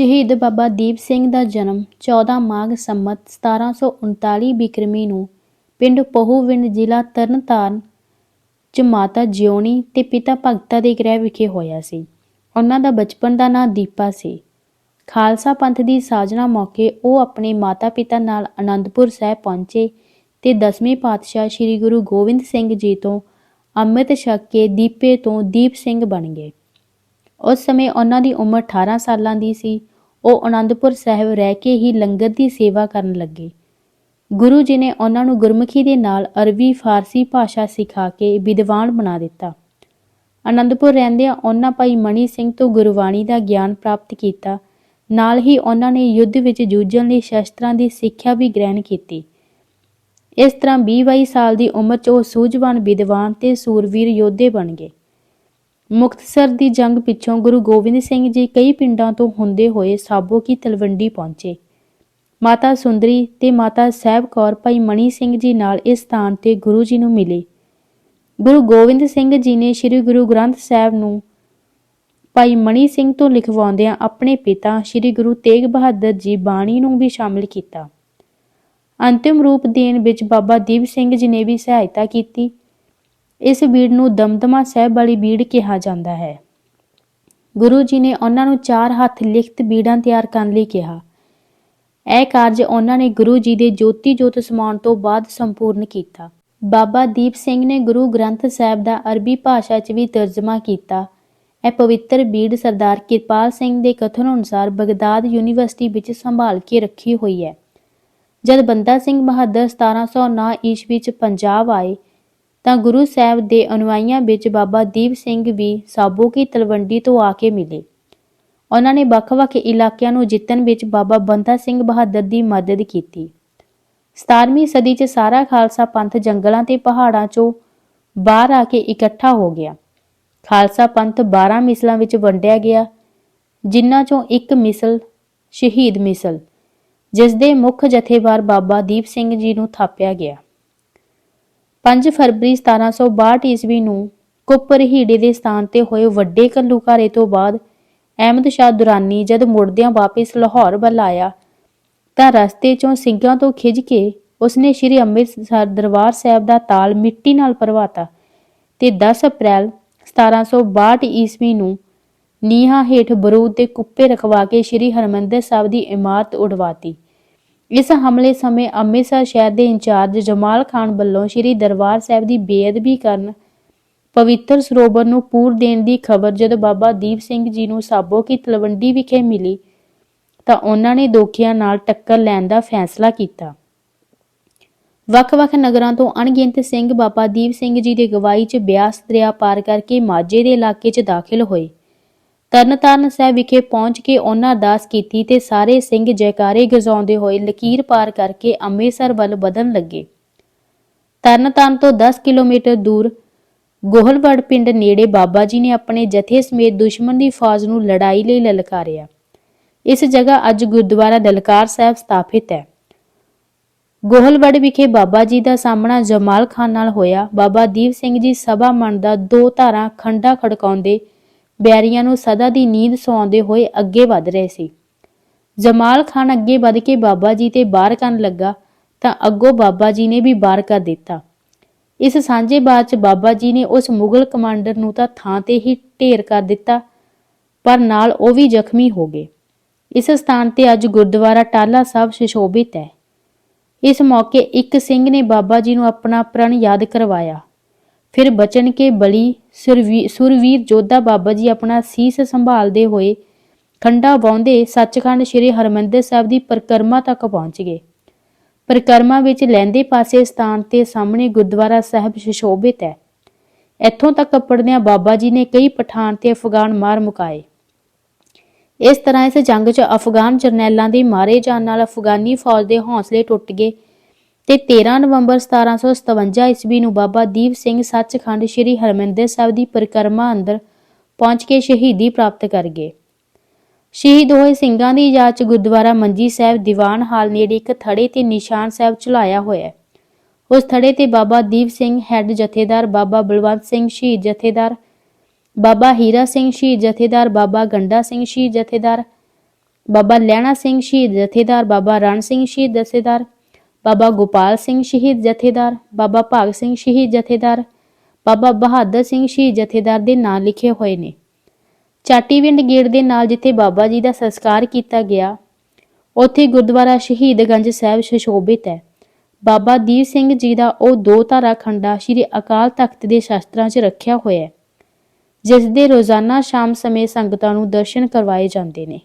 ਸ਼ਹੀਦ ਬਾਬਾ ਦੀਪ ਸਿੰਘ ਦਾ ਜਨਮ 14 ਮਾਘ ਸੰਮਤ 1739 ਬਿਕਰਮੀ ਨੂੰ ਪਿੰਡ ਪਹੂਵਿੰਡ ਜ਼ਿਲ੍ਹਾ ਤਰਨਤਾਰਨ ਚ ਮਾਤਾ ਜਿਉਣੀ ਤੇ ਪਿਤਾ ਭਗਤਾ ਦੇ ਗ੍ਰਹਿ ਵਿਖੇ ਹੋਇਆ ਸੀ। ਉਹਨਾਂ ਦਾ ਬਚਪਨ ਦਾ ਨਾਂ ਦੀਪਾ ਸੀ। ਖਾਲਸਾ ਪੰਥ ਦੀ ਸਾਜਨਾ ਮੌਕੇ ਉਹ ਆਪਣੇ ਮਾਤਾ-ਪਿਤਾ ਨਾਲ ਅਨੰਦਪੁਰ ਸਾਹਿਬ ਪਹੁੰਚੇ ਤੇ ਦਸਵੇਂ ਪਾਤਸ਼ਾਹ ਸ੍ਰੀ ਗੁਰੂ ਗੋਬਿੰਦ ਸਿੰਘ ਜੀ ਤੋਂ ਅੰਮ੍ਰਿਤ ਛਕ ਕੇ ਦੀਪੇ ਤੋਂ ਦੀਪ ਸਿੰਘ ਬਣ ਗਏ। ਉਸ ਸਮੇਂ ਉਹਨਾਂ ਦੀ ਉਮਰ 18 ਸਾਲਾਂ ਦੀ ਸੀ ਉਹ ਆਨੰਦਪੁਰ ਸਾਹਿਬ ਰਹਿ ਕੇ ਹੀ ਲੰਗਰ ਦੀ ਸੇਵਾ ਕਰਨ ਲੱਗੇ। ਗੁਰੂ ਜੀ ਨੇ ਉਹਨਾਂ ਨੂੰ ਗੁਰਮੁਖੀ ਦੇ ਨਾਲ ਅਰਬੀ, ਫਾਰਸੀ ਭਾਸ਼ਾ ਸਿਖਾ ਕੇ ਵਿਦਵਾਨ ਬਣਾ ਦਿੱਤਾ। ਆਨੰਦਪੁਰ ਰਹਿੰਦਿਆਂ ਉਹਨਾਂ ਭਾਈ ਮਣੀ ਸਿੰਘ ਤੋਂ ਗੁਰਬਾਣੀ ਦਾ ਗਿਆਨ ਪ੍ਰਾਪਤ ਕੀਤਾ। ਨਾਲ ਹੀ ਉਹਨਾਂ ਨੇ ਯੁੱਧ ਵਿੱਚ ਜੂਝਣ ਲਈ ਸ਼ਸਤਰਾਂ ਦੀ ਸਿੱਖਿਆ ਵੀ ਗ੍ਰਹਿਣ ਕੀਤੀ। ਇਸ ਤਰ੍ਹਾਂ 20-22 ਸਾਲ ਦੀ ਉਮਰ 'ਚ ਉਹ ਸੂਝਵਾਨ ਵਿਦਵਾਨ ਤੇ ਸੂਰਵੀਰ ਯੋਧੇ ਬਣ ਗਏ। ਮੁਕਤਸਰ ਦੀ ਜੰਗ ਪਿੱਛੋਂ ਗੁਰੂ ਗੋਬਿੰਦ ਸਿੰਘ ਜੀ ਕਈ ਪਿੰਡਾਂ ਤੋਂ ਹੁੰਦੇ ਹੋਏ ਸਾਬੋ ਕੀ ਤਲਵੰਡੀ ਪਹੁੰਚੇ। ਮਾਤਾ ਸੁੰਦਰੀ ਤੇ ਮਾਤਾ ਸਾਹਿਬ ਕੌਰ ਭਾਈ ਮਣੀ ਸਿੰਘ ਜੀ ਨਾਲ ਇਸ ਸਥਾਨ ਤੇ ਗੁਰੂ ਜੀ ਨੂੰ ਮਿਲੇ। ਗੁਰੂ ਗੋਬਿੰਦ ਸਿੰਘ ਜੀ ਨੇ ਸ੍ਰੀ ਗੁਰੂ ਗ੍ਰੰਥ ਸਾਹਿਬ ਨੂੰ ਭਾਈ ਮਣੀ ਸਿੰਘ ਤੋਂ ਲਿਖਵਾਉਂਦਿਆਂ ਆਪਣੇ ਪਿਤਾ ਸ੍ਰੀ ਗੁਰੂ ਤੇਗ ਬਹਾਦਰ ਜੀ ਬਾਣੀ ਨੂੰ ਵੀ ਸ਼ਾਮਿਲ ਕੀਤਾ। ਅੰਤਿਮ ਰੂਪ ਦੇਣ ਵਿੱਚ ਬਾਬਾ ਦੀਪ ਸਿੰਘ ਜੀ ਨੇ ਵੀ ਸਹਾਇਤਾ ਕੀਤੀ। ਇਸ ਬੀੜ ਨੂੰ ਦਮਦਮਾ ਸਾਹਿਬ ਵਾਲੀ ਬੀੜ ਕਿਹਾ ਜਾਂਦਾ ਹੈ। ਗੁਰੂ ਜੀ ਨੇ ਉਹਨਾਂ ਨੂੰ ਚਾਰ ਹੱਥ ਲਿਖਤ ਬੀੜਾਂ ਤਿਆਰ ਕਰਨ ਲਈ ਕਿਹਾ। ਇਹ ਕਾਰਜ ਉਹਨਾਂ ਨੇ ਗੁਰੂ ਜੀ ਦੇ ਜੋਤੀ ਜੋਤ ਸਮਾਉਣ ਤੋਂ ਬਾਅਦ ਸੰਪੂਰਨ ਕੀਤਾ। ਬਾਬਾ ਦੀਪ ਸਿੰਘ ਨੇ ਗੁਰੂ ਗ੍ਰੰਥ ਸਾਹਿਬ ਦਾ ਅਰਬੀ ਭਾਸ਼ਾ 'ਚ ਵੀ ਤਰਜਮਾ ਕੀਤਾ। ਇਹ ਪਵਿੱਤਰ ਬੀੜ ਸਰਦਾਰ ਕਿਰਪਾਲ ਸਿੰਘ ਦੇ ਕਥਨ ਅਨੁਸਾਰ ਬਗਦਾਦ ਯੂਨੀਵਰਸਿਟੀ ਵਿੱਚ ਸੰਭਾਲ ਕੇ ਰੱਖੀ ਹੋਈ ਹੈ। ਜਦ ਬੰਦਾ ਸਿੰਘ ਬਹਾਦਰ 1709 ਈਸਵੀ ਵਿੱਚ ਪੰਜਾਬ ਆਏ ਤਾਂ ਗੁਰੂ ਸਾਹਿਬ ਦੇ ਅਨੁਆਈਆਂ ਵਿੱਚ ਬਾਬਾ ਦੀਪ ਸਿੰਘ ਵੀ ਸਾਬੋ ਕੀ ਤਲਵੰਡੀ ਤੋਂ ਆ ਕੇ ਮਿਲੇ। ਉਹਨਾਂ ਨੇ ਵੱਖ-ਵੱਖ ਇਲਾਕਿਆਂ ਨੂੰ ਜਿੱਤਣ ਵਿੱਚ ਬਾਬਾ ਬੰਦਾ ਸਿੰਘ ਬਹਾਦਰ ਦੀ ਮਦਦ ਕੀਤੀ। 17ਵੀਂ ਸਦੀ 'ਚ ਸਾਰਾ ਖਾਲਸਾ ਪੰਥ ਜੰਗਲਾਂ ਤੇ ਪਹਾੜਾਂ 'ਚੋਂ ਬਾਹਰ ਆ ਕੇ ਇਕੱਠਾ ਹੋ ਗਿਆ। ਖਾਲਸਾ ਪੰਥ 12 ਮਿਸਲਾਂ ਵਿੱਚ ਵੰਡਿਆ ਗਿਆ, ਜਿਨ੍ਹਾਂ 'ਚੋਂ ਇੱਕ ਮਿਸਲ ਸ਼ਹੀਦ ਮਿਸਲ ਜਿਸ ਦੇ ਮੁੱਖ ਜਥੇਦਾਰ ਬਾਬਾ ਦੀਪ ਸਿੰਘ ਜੀ ਨੂੰ ਥਾਪਿਆ ਗਿਆ। 5 ਫਰਵਰੀ 1762 ਈਸਵੀ ਨੂੰ ਕੁੱਪਰਹੀੜੇ ਦੇ ਸਥਾਨ ਤੇ ਹੋਏ ਵੱਡੇ ਘੱਲੂਘਾਰੇ ਤੋਂ ਬਾਅਦ ਅਹਿਮਦ ਸ਼ਾਹ ਦੁਰਾਨੀ ਜਦ ਮੁੜਦਿਆਂ ਵਾਪਸ ਲਾਹੌਰ ਵੱਲ ਆਇਆ ਤਾਂ ਰਸਤੇ 'ਚੋਂ ਸਿੰਘਾਂ ਤੋਂ ਖਿੱਚ ਕੇ ਉਸਨੇ ਸ੍ਰੀ ਅੰਮ੍ਰਿਤਸਰ ਦਰਬਾਰ ਸਾਹਿਬ ਦਾ ਤਾਲ ਮਿੱਟੀ ਨਾਲ ਭਰਵਾਤਾ ਤੇ 10 ਅਪ੍ਰੈਲ 1762 ਈਸਵੀ ਨੂੰ ਨੀਹਾਂ ਹੇਠ ਬਰੂਦ ਦੇ ਕੁੱਪੇ ਰਖਵਾ ਕੇ ਸ੍ਰੀ ਹਰਮੰਦਰ ਸਾਹਿਬ ਦੀ ਇਮਾਰਤ ਉਡਵਾਤੀ। ਇਸ ਹਮਲੇ ਸਮੇਂ ਅੰਮ੍ਰਿਤਸਰ ਸ਼ਹਿਰ ਦੇ ਇੰਚਾਰਜ ਜਮਾਲ ਖਾਨ ਵੱਲੋਂ ਸ੍ਰੀ ਦਰਬਾਰ ਸਾਹਿਬ ਦੀ ਬੇਅਦਬੀ ਕਰਨ ਪਵਿੱਤਰ ਸਰੋਵਰ ਨੂੰ ਪੂਰ ਦੇਣ ਦੀ ਖਬਰ ਜਦੋਂ ਬਾਬਾ ਦੀਪ ਸਿੰਘ ਜੀ ਨੂੰ ਸਾਬੋ ਕੀ ਤਲਵੰਡੀ ਵਿਖੇ ਮਿਲੀ, ਤਾਂ ਉਹਨਾਂ ਨੇ ਦੋਖੀਆਂ ਨਾਲ ਟੱਕਰ ਲੈਣ ਦਾ ਫੈਸਲਾ ਕੀਤਾ। ਵੱਖ-ਵੱਖ ਨਗਰਾਂ ਤੋਂ ਅਣਗਿਣਤ ਸਿੰਘ ਬਾਬਾ ਦੀਪ ਸਿੰਘ ਜੀ ਦੀ ਗਵਾਹੀ 'ਚ ਬਿਆਸ ਦਰਿਆ ਪਾਰ ਕਰਕੇ ਮਾਝੇ ਦੇ ਇਲਾਕੇ 'ਚ ਦਾਖਲ ਹੋਏ। ਤਰਨਤਾਰਨ ਸਾਹਿਬ ਵਿਖੇ ਪਹੁੰਚ ਕੇ ਉਹਨਾਂ ਅਰਦਾਸ ਕੀਤੀ ਤੇ ਸਾਰੇ ਸਿੰਘ ਜੈਕਾਰੇ ਗਜ਼ਾਉਂਦੇ ਹੋਏ ਲਕੀਰ ਪਾਰ ਕਰਕੇ ਅੰਮ੍ਰਿਤਸਰ ਵੱਲ ਵਧਣ ਲੱਗੇ। ਤਰਨਤਾਰਨ ਤੋਂ 10 ਕਿਲੋਮੀਟਰ ਦੂਰ ਗੋਹਲਵੜ ਪਿੰਡ ਨੇੜੇ ਬਾਬਾ ਜੀ ਨੇ ਆਪਣੇ ਜਥੇ ਸਮੇਤ ਦੁਸ਼ਮਣ ਦੀ ਫੌਜ ਨੂੰ ਲੜਾਈ ਲਈ ਲਲਕਾਰਿਆ। ਇਸ ਜਗ੍ਹਾ ਅੱਜ ਗੁਰਦੁਆਰਾ ਦਲਕਾਰ ਸਾਹਿਬ ਸਥਾਪਿਤ ਹੈ। ਗੋਹਲਵੜ ਵਿਖੇ ਬਾਬਾ ਜੀ ਦਾ ਸਾਹਮਣਾ ਜਮਾਲ ਖਾਨ ਨਾਲ ਹੋਇਆ। ਬਾਬਾ ਦੀਪ ਸਿੰਘ ਜੀ ਸਭਾ ਮੰਨ ਦਾ ਦੋ ਧਾਰਾਂ ਖੰਡਾ ਖੜਕਾਉਂਦੇ ਬੈਰੀਆਂ ਨੂੰ ਸਦਾ ਦੀ ਨੀਂਦ ਸੌਂਦੇ ਹੋਏ ਅੱਗੇ ਵੱਧ ਰਹੇ ਸੀ। ਜਮਾਲ ਖਾਨ ਅੱਗੇ ਵੱਧ ਕੇ ਬਾਬਾ ਜੀ ਤੇ ਬਾਹਰ ਕਰਨ ਲੱਗਾ ਤਾਂ ਅੱਗੋਂ ਬਾਬਾ ਜੀ ਨੇ ਵੀ ਬਾਹਰ ਕਰ ਦਿੱਤਾ। ਇਸ ਸਾਂਝੇ ਬਾਅਦ 'ਚ ਬਾਬਾ ਜੀ ਨੇ ਉਸ ਮੁਗਲ ਕਮਾਂਡਰ ਨੂੰ ਤਾਂ ਥਾਂ ਤੇ ਹੀ ਢੇਰ ਕਰ ਦਿੱਤਾ, ਪਰ ਨਾਲ ਉਹ ਵੀ ਜ਼ਖਮੀ ਹੋ ਗਏ। ਇਸ ਸਥਾਨ ਤੇ ਅੱਜ ਗੁਰਦੁਆਰਾ ਟਾਲਾ ਸਾਹਿਬ ਸੁਸ਼ੋਭਿਤ ਹੈ। ਇਸ ਮੌਕੇ ਇੱਕ ਸਿੰਘ ਨੇ ਬਾਬਾ ਜੀ ਨੂੰ ਆਪਣਾ ਪ੍ਰਣ ਯਾਦ ਕਰਵਾਇਆ। ਫਿਰ ਬਚਨ ਕੇ ਬਲੀ ਸੁਰਵੀ- ਸੁਰਵੀਰ ਜੋਧਾ ਬਾਬਾ ਜੀ ਆਪਣਾ ਸੀਸ ਸੰਭਾਲਦੇ ਹੋਏ ਖੰਡਾ ਵਾਉਂਦੇ ਸੱਚਖੰਡ ਸ੍ਰੀ ਹਰਮੰਦਰ ਸਾਹਿਬ ਦੀ ਪਰਿਕਰਮਾ ਤੱਕ ਪਹੁੰਚ ਗਏ। ਪਰਿਕਰਮਾ ਵਿੱਚ ਲਹਿੰਦੇ ਪਾਸੇ ਸਥਾਨ ਤੇ ਸਾਹਮਣੇ ਗੁਰਦੁਆਰਾ ਸਾਹਿਬ ਸੁਸ਼ੋਭਿਤ ਹੈ। ਇੱਥੋਂ ਤੱਕ ਕੱਪੜਦਿਆਂ ਬਾਬਾ ਜੀ ਨੇ ਕਈ ਪਠਾਨ ਤੇ ਅਫਗਾਨ ਮਾਰ ਮੁਕਾਏ। ਇਸ ਤਰ੍ਹਾਂ ਇਸ ਜੰਗ 'ਚ ਅਫਗਾਨ ਜਰਨੈਲਾਂ ਦੇ ਮਾਰੇ ਜਾਣ ਨਾਲ ਅਫਗਾਨੀ ਫੌਜ ਦੇ ਹੌਸਲੇ ਟੁੱਟ ਗਏ। ਤੇ 13 ਨਵੰਬਰ 1757 ਈਸਵੀ ਨੂੰ ਬਾਬਾ ਦੀਪ ਸਿੰਘ ਸੱਚਖੰਡ ਸ੍ਰੀ ਹਰਮੰਦਰ ਸਾਹਿਬ ਦੀ ਪਰਿਕਰਮਾ ਅੰਦਰ ਪਹੁੰਚ ਕੇ ਸ਼ਹੀਦੀ ਪ੍ਰਾਪਤ ਕਰ ਗਏ। ਸ਼ਹੀਦ ਹੋਏ ਸਿੰਘਾਂ ਦੀ ਯਾਦ 'ਚ ਗੁਰਦੁਆਰਾ ਮੰਜੀ ਸਾਹਿਬ ਦੀਵਾਨ ਹਾਲ ਨੇੜੇ ਇੱਕ ਥੜੇ ਤੇ ਨਿਸ਼ਾਨ ਸਾਹਿਬ ਚਲਾਇਆ ਹੋਇਆ ਹੈ। ਉਸ ਥੜੇ ਤੇ ਬਾਬਾ ਦੀਪ ਸਿੰਘ ਹੈੱਡ ਜਥੇਦਾਰ ਬਾਬਾ ਬਲਵੰਤ ਸਿੰਘ, ਸ਼ਹੀਦ ਜਥੇਦਾਰ ਬਾਬਾ ਹੀਰਾ ਸਿੰਘ, ਸ਼ਹੀਦ ਜਥੇਦਾਰ ਬਾਬਾ ਗੰਡਾ ਸਿੰਘ, ਸ਼ਹੀਦ ਜਥੇਦਾਰ ਬਾਬਾ ਲਹਿਣਾ ਸਿੰਘ, ਸ਼ਹੀਦ ਜਥੇਦਾਰ ਬਾਬਾ ਰਣ ਸਿੰਘ, ਸ਼ਹੀਦ ਜਥੇਦਾਰ ਬਾਬਾ ਗੋਪਾਲ ਸਿੰਘ ਸ਼ਹੀਦ ਜਥੇਦਾਰ, ਬਾਬਾ ਭਾਗ ਸਿੰਘ ਸ਼ਹੀਦ ਜਥੇਦਾਰ, ਬਾਬਾ ਬਹਾਦਰ ਸਿੰਘ ਸ਼ਹੀਦ ਜਥੇਦਾਰ ਦੇ ਨਾਂ ਲਿਖੇ ਹੋਏ ਨੇ। ਚਾਟੀਵਿੰਡ ਗੇਟ ਦੇ ਨਾਲ ਜਿੱਥੇ ਬਾਬਾ ਜੀ ਦਾ ਸੰਸਕਾਰ ਕੀਤਾ ਗਿਆ, ਉੱਥੇ ਗੁਰਦੁਆਰਾ ਸ਼ਹੀਦਗੰਜ ਸਾਹਿਬ ਸੁਸ਼ੋਭਿਤ ਹੈ। ਬਾਬਾ ਦੀਪ ਸਿੰਘ ਜੀ ਦਾ ਉਹ ਦੋ ਧਾਰਾ ਖੰਡਾ ਸ੍ਰੀ ਅਕਾਲ ਤਖਤ ਦੇ ਸ਼ਾਸਤਰਾਂ 'ਚ ਰੱਖਿਆ ਹੋਇਆ ਹੈ, ਜਿਸ ਦੇ ਰੋਜ਼ਾਨਾ ਸ਼ਾਮ ਸਮੇਂ ਸੰਗਤਾਂ ਨੂੰ ਦਰਸ਼ਨ ਕਰਵਾਏ ਜਾਂਦੇ ਨੇ।